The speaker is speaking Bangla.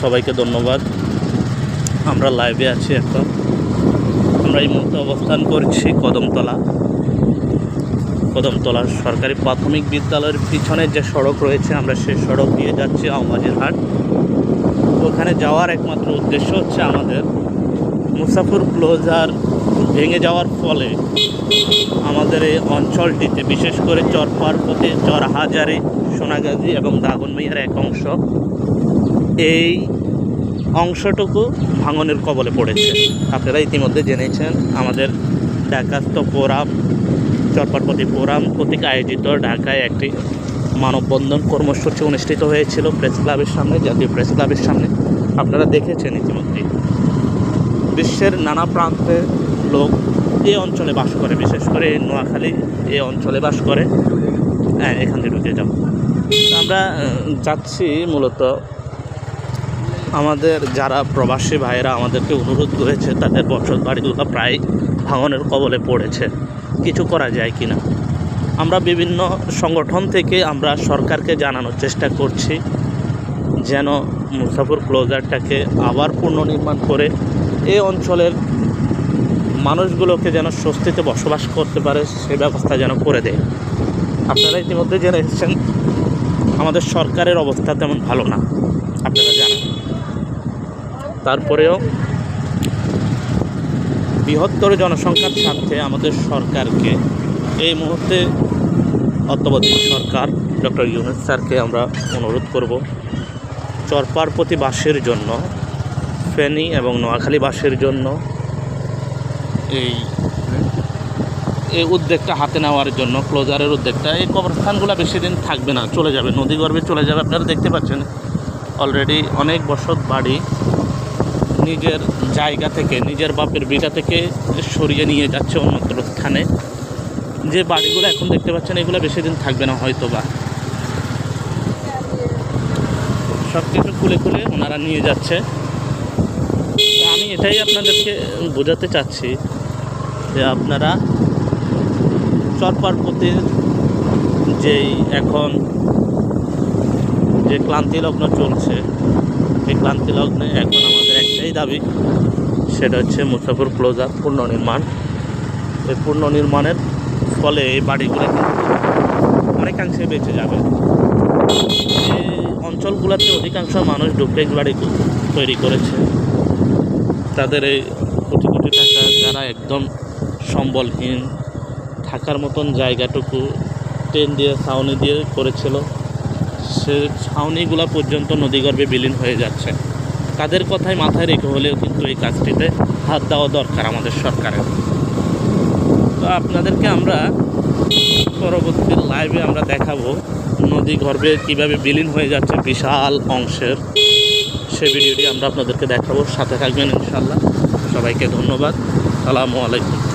সবাইকে ধন্যবাদ। আমরা লাইভে আছি এখন। আমরা এই মুহূর্তে অবস্থান করছি কদমতলা। কদমতলা সরকারি প্রাথমিক বিদ্যালয়ের পিছনে যে সড়ক রয়েছে, আমরা সেই সড়ক দিয়ে যাচ্ছি আওমাজির হাট। ওখানে যাওয়ার একমাত্র উদ্দেশ্য হচ্ছে আমাদের মুসাফুর ক্লোজার ভেঙে যাওয়ার ফলে আমাদের এই অঞ্চলটিতে, বিশেষ করে চর পার্বতী চর হাজারে সোনাগাজী এবং দাগনমাইয়ার এক অংশ এই অংশটুকু ভাঙনের কবলে পড়েছে। আপনারা ইতিমধ্যে জেনেছেন, আমাদের ঢাকাস্থ ফোরাম চরপাটপতি ফোরাম কর্তৃক আয়োজিত ঢাকায় একটি মানববন্ধন কর্মসূচি অনুষ্ঠিত হয়েছিল প্রেস ক্লাবের সামনে, জাতীয় প্রেস ক্লাবের সামনে। আপনারা দেখেছেন ইতিমধ্যেই বিশ্বের নানা প্রান্তে লোক এই অঞ্চলে বাস করে, বিশেষ করে নোয়াখালী এই অঞ্চলে বাস করে। হ্যাঁ এখান থেকে ঢুকে যাব আমরা যাচ্ছি মূলত আমাদের যারা প্রবাসী ভাইয়েরা আমাদেরকে অনুরোধ করেছে, তাদের বসত বাড়িগুলো প্রায় ভাঙনের কবলে পড়েছে। কিছু করা যায় কি না আমরা বিভিন্ন সংগঠন থেকে আমরা সরকারকে জানানোর চেষ্টা করছি যেন মুসাফর ক্লোজারটাকে আবার পুনর্নির্মাণ করে এই অঞ্চলের মানুষগুলোকে যেন স্বস্তিতে বসবাস করতে পারে, সে ব্যবস্থা যেন করে দেয়। আপনারা ইতিমধ্যে জেনে এসেছেন, আমাদের সরকারের অবস্থা তেমন ভালো না। আপনারা জানেন। তারপরেও বৃহত্তর জনসংখ্যার স্বার্থে আমাদের সরকারকে এই মুহূর্তে অত্যাবধায়ক সরকার ডক্টর ইউনুস স্যারকে আমরা অনুরোধ করব চরপারপতি বাসের জন্য, ফেনী এবং নোয়াখালী বাসের জন্য এই এই উদ্যোগটা হাতে নেওয়ার জন্য ক্লোজারের উদ্যোগটা। এই কবরস্থানগুলো বেশি দিন থাকবে না, চলে যাবে নদী গর্ভে চলে যাবে, আপনারা দেখতে পাচ্ছেন। অলরেডি অনেক বসত বাড়ি নিজের জায়গা থেকে, নিজের বাপের বিটা থেকে সরিয়ে নিয়ে যাচ্ছে অন্যত্র স্থানে। যে বাড়িগুলো এখন দেখতে পাচ্ছেন, এগুলো বেশি দিন থাকবে না হয়তো বা সব কিছু খুলে খুলে ওনারা নিয়ে যাচ্ছে। আমি এটাই আপনাদেরকে বোঝাতে চাচ্ছি যে আপনারা চরপারপতির যেই এখন যে ক্লান্তি লগ্ন চলছে এই ক্লান্তি লগ্নে এখন আমাদের একটাই দাবি, সেটা হচ্ছে মুসাফর ক্লোজার পুনর্নির্মাণ এই পুনর্নির্মাণের ফলে এই বাড়িগুলো অনেকাংশে বেঁচে যাবে। এই অঞ্চলগুলোতে অধিকাংশ মানুষ ডুপ্লেক্স বাড়ি তৈরি করেছে। তাদের এই কোটি কোটি টাকা যারা একদম সম্বলহীন থাকার মতন জায়গাটুকু ট্রেন দিয়ে, ছাউনি দিয়ে করেছিল। সে ছাউনিগুলো পর্যন্ত নদীগর্ভে বিলীন হয়ে যাচ্ছে। তাদের কথাই মাথায় রেখে হলেও কিন্তু এই কাজটিতে হাত দেওয়া দরকার আমাদের সরকারের। তো আপনাদেরকে আমরা পরবর্তী লাইভে আমরা দেখাবো নদী গর্ভে কীভাবে বিলীন হয়ে যাচ্ছে বিশাল অংশের। সে ভিডিওটি আমরা আপনাদেরকে দেখাবো। সাথে থাকবেন ইনশাল্লাহ সবাইকে ধন্যবাদ। সালামু আলাইকুম।